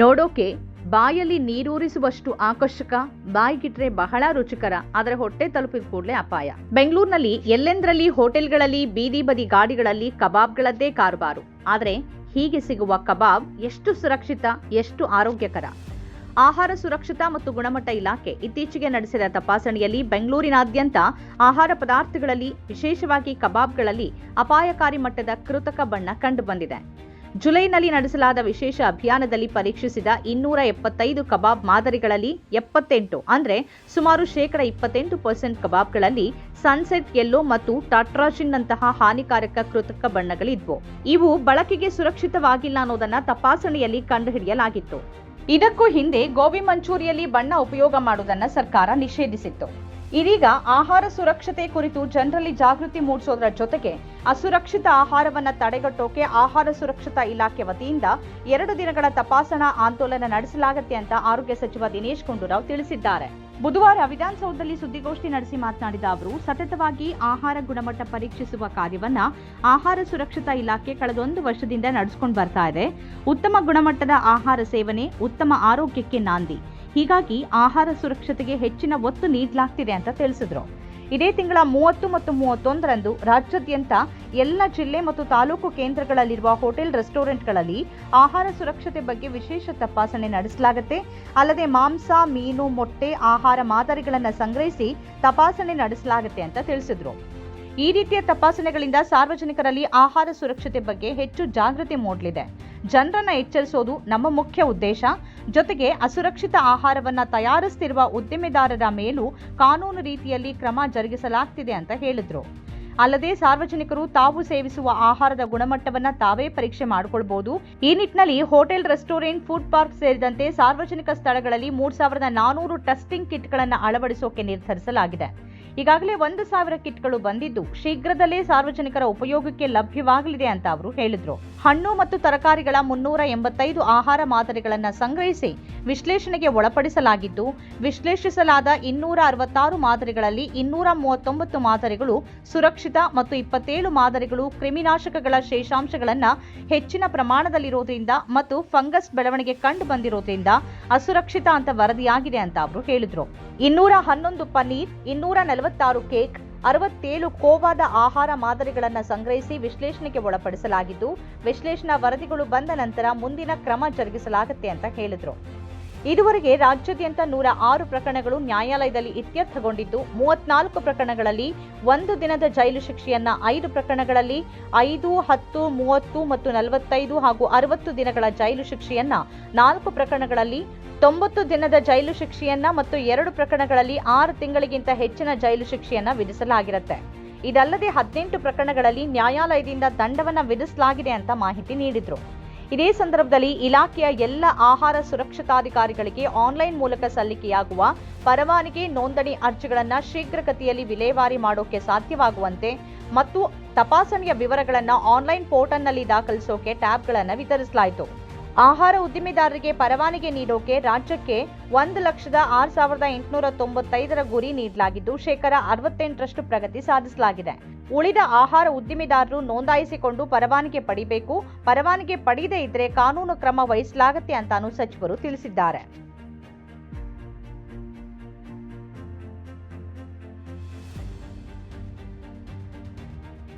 ನೋಡೋಕೆ ಬಾಯಲ್ಲಿ ನೀರೂರಿಸುವಷ್ಟು ಆಕರ್ಷಕ, ಬಾಯಿಗಿಟ್ರೆ ಬಹಳ ರುಚಿಕರ ಆದರೆ ಹೊಟ್ಟೆ ತಲುಪಿದ ಕೂಡಲೇ ಅಪಾಯ. ಬೆಂಗಳೂರಿನಲ್ಲಿ ಎಲ್ಲೆಂದರಲ್ಲಿ ಹೋಟೆಲ್ಗಳಲ್ಲಿ ಬೀದಿ ಬದಿ ಗಾಡಿಗಳಲ್ಲಿ ಕಬಾಬ್ಗಳದ್ದೇ ಕಾರುಬಾರು ಆದರೆ ಹೀಗೆ ಸಿಗುವ ಕಬಾಬ್ ಎಷ್ಟು ಸುರಕ್ಷಿತ, ಎಷ್ಟು ಆರೋಗ್ಯಕರ. ಆಹಾರ ಸುರಕ್ಷತಾ ಮತ್ತು ಗುಣಮಟ್ಟ ಇಲಾಖೆ ಇತ್ತೀಚೆಗೆ ನಡೆಸಿದ ತಪಾಸಣೆಯಲ್ಲಿ ಬೆಂಗಳೂರಿನಾದ್ಯಂತ ಆಹಾರ ಪದಾರ್ಥಗಳಲ್ಲಿ, ವಿಶೇಷವಾಗಿ ಕಬಾಬ್ಗಳಲ್ಲಿ ಅಪಾಯಕಾರಿ ಮಟ್ಟದ ಕೃತಕ ಬಣ್ಣ ಕಂಡುಬಂದಿದೆ. ಜುಲೈನಲ್ಲಿ ನಡೆಸಲಾದ ವಿಶೇಷ ಅಭಿಯಾನದಲ್ಲಿ ಪರೀಕ್ಷಿಸಿದ ಇನ್ನೂರ ಎಪ್ಪತ್ತೈದು ಕಬಾಬ್ ಮಾದರಿಗಳಲ್ಲಿ ಎಪ್ಪತ್ತೆಂಟು, ಅಂದರೆ ಸುಮಾರು ಶೇಕಡ ಇಪ್ಪತ್ತೆಂಟು ಪರ್ಸೆಂಟ್ ಕಬಾಬ್ಗಳಲ್ಲಿ ಸನ್ಸೆಟ್ ಎಲ್ಲೋ ಮತ್ತು ಟಾಟ್ರಾಜಿನ್ನಂತಹ ಹಾನಿಕಾರಕ ಕೃತಕ ಬಣ್ಣಗಳಿದ್ವು. ಇವು ಬಳಕೆಗೆ ಸುರಕ್ಷಿತವಾಗಿಲ್ಲ ಅನ್ನೋದನ್ನ ತಪಾಸಣೆಯಲ್ಲಿ ಕಂಡುಹಿಡಿಯಲಾಗಿತ್ತು. ಇದಕ್ಕೂ ಹಿಂದೆ ಗೋಬಿ ಮಂಚೂರಿಯಲ್ಲಿ ಬಣ್ಣ ಉಪಯೋಗ ಮಾಡುವುದನ್ನು ಸರ್ಕಾರ ನಿಷೇಧಿಸಿತ್ತು. ಇದೀಗ ಆಹಾರ ಸುರಕ್ಷತೆ ಕುರಿತು ಜನರಲ್ಲಿ ಜಾಗೃತಿ ಮೂಡಿಸೋದರ ಜೊತೆಗೆ ಅಸುರಕ್ಷಿತ ಆಹಾರವನ್ನ ತಡೆಗಟ್ಟೋಕೆ ಆಹಾರ ಸುರಕ್ಷತಾ ಇಲಾಖೆ ವತಿಯಿಂದ ಎರಡು ದಿನಗಳ ತಪಾಸಣಾ ಆಂದೋಲನ ನಡೆಸಲಾಗುತ್ತೆ ಅಂತ ಆರೋಗ್ಯ ಸಚಿವ ದಿನೇಶ್ ಗುಂಡೂರಾವ್ ತಿಳಿಸಿದ್ದಾರೆ. ಬುಧವಾರ ವಿಧಾನಸೌಧದಲ್ಲಿ ಸುದ್ದಿಗೋಷ್ಠಿ ನಡೆಸಿ ಮಾತನಾಡಿದ ಅವರು, ಸತತವಾಗಿ ಆಹಾರ ಗುಣಮಟ್ಟ ಪರೀಕ್ಷಿಸುವ ಕಾರ್ಯವನ್ನ ಆಹಾರ ಸುರಕ್ಷತಾ ಇಲಾಖೆ ಕಳೆದೊಂದು ವರ್ಷದಿಂದ ನಡೆಸಿಕೊಂಡು ಬರ್ತಾ ಇದೆ. ಉತ್ತಮ ಗುಣಮಟ್ಟದ ಆಹಾರ ಸೇವನೆ, ಉತ್ತಮ ಆರೋಗ್ಯಕ್ಕೆ ನಾಂದಿ. ಹೀಗಾಗಿ ಆಹಾರ ಸುರಕ್ಷತೆಗೆ ಹೆಚ್ಚಿನ ಒತ್ತು ನೀಡಲಾಗ್ತಿದೆ ಅಂತ ತಿಳಿಸಿದ್ರು. ಇದೇ ತಿಂಗಳ ಮೂವತ್ತು ಮತ್ತು ಮೂವತ್ತೊಂದರಂದು ರಾಜ್ಯಾದ್ಯಂತ ಎಲ್ಲ ಜಿಲ್ಲೆ ಮತ್ತು ತಾಲೂಕು ಕೇಂದ್ರಗಳಲ್ಲಿರುವ ಹೋಟೆಲ್ ರೆಸ್ಟೋರೆಂಟ್ಗಳಲ್ಲಿ ಆಹಾರ ಸುರಕ್ಷತೆ ಬಗ್ಗೆ ವಿಶೇಷ ತಪಾಸಣೆ ನಡೆಸಲಾಗುತ್ತೆ. ಅಲ್ಲದೆ ಮಾಂಸ, ಮೀನು, ಮೊಟ್ಟೆ, ಆಹಾರ ಮಾದರಿಗಳನ್ನು ಸಂಗ್ರಹಿಸಿ ತಪಾಸಣೆ ನಡೆಸಲಾಗುತ್ತೆ ಅಂತ ತಿಳಿಸಿದ್ರು. ಈ ರೀತಿಯ ತಪಾಸಣೆಗಳಿಂದ ಸಾರ್ವಜನಿಕರಲ್ಲಿ ಆಹಾರ ಸುರಕ್ಷತೆ ಬಗ್ಗೆ ಹೆಚ್ಚು ಜಾಗೃತಿ ಮೂಡಲಿದೆ. ಜನರನ್ನ ಎಚ್ಚರಿಸೋದು ನಮ್ಮ ಮುಖ್ಯ ಉದ್ದೇಶ. ಜೊತೆಗೆ ಅಸುರಕ್ಷಿತ ಆಹಾರವನ್ನ ತಯಾರಿಸ್ತಿರುವ ಉದ್ದಿಮೆದಾರರ ಮೇಲೂ ಕಾನೂನು ರೀತಿಯಲ್ಲಿ ಕ್ರಮ ಜರುಗಿಸಲಾಗ್ತಿದೆ ಅಂತ ಹೇಳಿದ್ರು. ಅಲ್ಲದೆ ಸಾರ್ವಜನಿಕರು ತಾವು ಸೇವಿಸುವ ಆಹಾರದ ಗುಣಮಟ್ಟವನ್ನ ತಾವೇ ಪರೀಕ್ಷೆ ಮಾಡಿಕೊಳ್ಬಹುದು ಈ ನಿಟ್ಟಿನಲ್ಲಿ ಹೋಟೆಲ್, ರೆಸ್ಟೋರೆಂಟ್, ಫುಡ್ ಪಾರ್ಕ್ ಸೇರಿದಂತೆ ಸಾರ್ವಜನಿಕ ಸ್ಥಳಗಳಲ್ಲಿ ಮೂರ್ ಸಾವಿರದ ನಾನೂರು ಟೆಸ್ಟಿಂಗ್ ಕಿಟ್ಗಳನ್ನು ಅಳವಡಿಸೋಕೆ ನಿರ್ಧರಿಸಲಾಗಿದೆ. ಈಗಾಗಲೇ ಒಂದು ಸಾವಿರ ಕಿಟ್ಗಳು ಬಂದಿದ್ದು ಶೀಘ್ರದಲ್ಲೇ ಸಾರ್ವಜನಿಕರ ಉಪಯೋಗಕ್ಕೆ ಲಭ್ಯವಾಗಲಿದೆ ಅಂತ ಅವರು ಹೇಳಿದ್ರು. ಹಣ್ಣು ಮತ್ತು ತರಕಾರಿಗಳ ಮುನ್ನೂರ ಎಂಬತ್ತೈದು ಆಹಾರ ಮಾದರಿಗಳನ್ನು ಸಂಗ್ರಹಿಸಿ ವಿಶ್ಲೇಷಣೆಗೆ ಒಳಪಡಿಸಲಾಗಿದ್ದು, ವಿಶ್ಲೇಷಿಸಲಾದ ಇನ್ನೂರ ಅರವತ್ತಾರು ಮಾದರಿಗಳಲ್ಲಿ ಇನ್ನೂರ ಮೂವತ್ತೊಂಬತ್ತು ಮಾದರಿಗಳು ಸುರಕ್ಷಿತ ಮತ್ತು ಇಪ್ಪತ್ತೇಳು ಮಾದರಿಗಳು ಕ್ರಿಮಿನಾಶಕಗಳ ಶೇಷಾಂಶಗಳನ್ನು ಹೆಚ್ಚಿನ ಪ್ರಮಾಣದಲ್ಲಿರೋದ್ರಿಂದ ಮತ್ತು ಫಂಗಸ್ ಬೆಳವಣಿಗೆ ಕಂಡು ಬಂದಿರೋದ್ರಿಂದ ಅಸುರಕ್ಷಿತ ಅಂತ ವರದಿಯಾಗಿದೆ ಅಂತ ಅವರು ಹೇಳಿದ್ರು. ಇನ್ನೂರ ಹನ್ನೊಂದು ಪನ್ನೀರ್, ಇನ್ನೂರ ನಲವತ್ತಾರು ಕೇಕ್, ಅರವತ್ತೇಳು ಕೋವಾದ ಆಹಾರ ಮಾದರಿಗಳನ್ನು ಸಂಗ್ರಹಿಸಿ ವಿಶ್ಲೇಷಣೆಗೆ ಒಳಪಡಿಸಲಾಗಿದ್ದು, ವಿಶ್ಲೇಷಣಾ ವರದಿಗಳು ಬಂದ ನಂತರ ಮುಂದಿನ ಕ್ರಮ ಜರುಗಿಸಲಾಗುತ್ತೆ ಅಂತ ಹೇಳಿದ್ರು. ಇದುವರೆಗೆ ರಾಜ್ಯಾದ್ಯಂತ ನೂರ ಆರು ಪ್ರಕರಣಗಳು ನ್ಯಾಯಾಲಯದಲ್ಲಿ ಇತ್ಯರ್ಥಗೊಂಡಿದ್ದು, ಮೂವತ್ನಾಲ್ಕು ಪ್ರಕರಣಗಳಲ್ಲಿ ಒಂದು ದಿನದ ಜೈಲು ಶಿಕ್ಷೆಯನ್ನ ಐದು ಪ್ರಕರಣಗಳಲ್ಲಿ ಐದು, ಹತ್ತು, ಮೂವತ್ತು ಮತ್ತು ನಲವತ್ತೈದು ಹಾಗೂ ಅರವತ್ತು ದಿನಗಳ ಜೈಲು ಶಿಕ್ಷೆಯನ್ನ ನಾಲ್ಕು ಪ್ರಕರಣಗಳಲ್ಲಿ ತೊಂಬತ್ತು ದಿನದ ಜೈಲು ಶಿಕ್ಷೆಯನ್ನ ಮತ್ತು ಎರಡು ಪ್ರಕರಣಗಳಲ್ಲಿ ಆರು ತಿಂಗಳಿಗಿಂತ ಹೆಚ್ಚಿನ ಜೈಲು ಶಿಕ್ಷೆಯನ್ನ ವಿಧಿಸಲಾಗಿರುತ್ತೆ. ಇದಲ್ಲದೆ ಹದಿನೆಂಟು ಪ್ರಕರಣಗಳಲ್ಲಿ ನ್ಯಾಯಾಲಯದಿಂದ ದಂಡವನ್ನ ವಿಧಿಸಲಾಗಿದೆ ಅಂತ ಮಾಹಿತಿ ನೀಡಿದ್ರು. ಇದೇ ಸಂದರ್ಭದಲ್ಲಿ ಇಲಾಖೆಯ ಎಲ್ಲ ಆಹಾರ ಸುರಕ್ಷತಾಧಿಕಾರಿಗಳಿಗೆ ಆನ್ಲೈನ್ ಮೂಲಕ ಸಲ್ಲಿಕೆಯಾಗುವ ಪರವಾನಗಿ ನೋಂದಣಿ ಅರ್ಜಿಗಳನ್ನು ಶೀಘ್ರಗತಿಯಲ್ಲಿ ವಿಲೇವಾರಿ ಮಾಡೋಕೆ ಸಾಧ್ಯವಾಗುವಂತೆ ಮತ್ತು ತಪಾಸಣೆಯ ವಿವರಗಳನ್ನು ಆನ್ಲೈನ್ ಪೋರ್ಟಲ್ನಲ್ಲಿ ದಾಖಲಿಸೋಕೆ ಟ್ಯಾಬ್ಗಳನ್ನು ವಿತರಿಸಲಾಯಿತು. ಆಹಾರ ಉದ್ದಿಮೆದಾರರಿಗೆ ಪರವಾನಗಿ ನೀಡೋಕೆ ರಾಜ್ಯಕ್ಕೆ ಒಂದು ಲಕ್ಷದ ಆರು ಸಾವಿರದ ಎಂಟುನೂರ ತೊಂಬತ್ತೈದರ ಗುರಿ ನೀಡಲಾಗಿದ್ದು, ಶೇಕಡ ಅರವತ್ತೆಂಟರಷ್ಟು ಪ್ರಗತಿ ಸಾಧಿಸಲಾಗಿದೆ. ಉಳಿದ ಆಹಾರ ಉದ್ದಿಮೆದಾರರು ನೋಂದಾಯಿಸಿಕೊಂಡು ಪರವಾನಿಗೆ ಪಡಿಬೇಕು. ಪರವಾನಿಗೆ ಪಡೆಯದೇ ಇದ್ರೆ ಕಾನೂನು ಕ್ರಮ ವಹಿಸಲಾಗುತ್ತೆ ಅಂತಾನು ಸಚಿವರು ತಿಳಿಸಿದ್ದಾರೆ.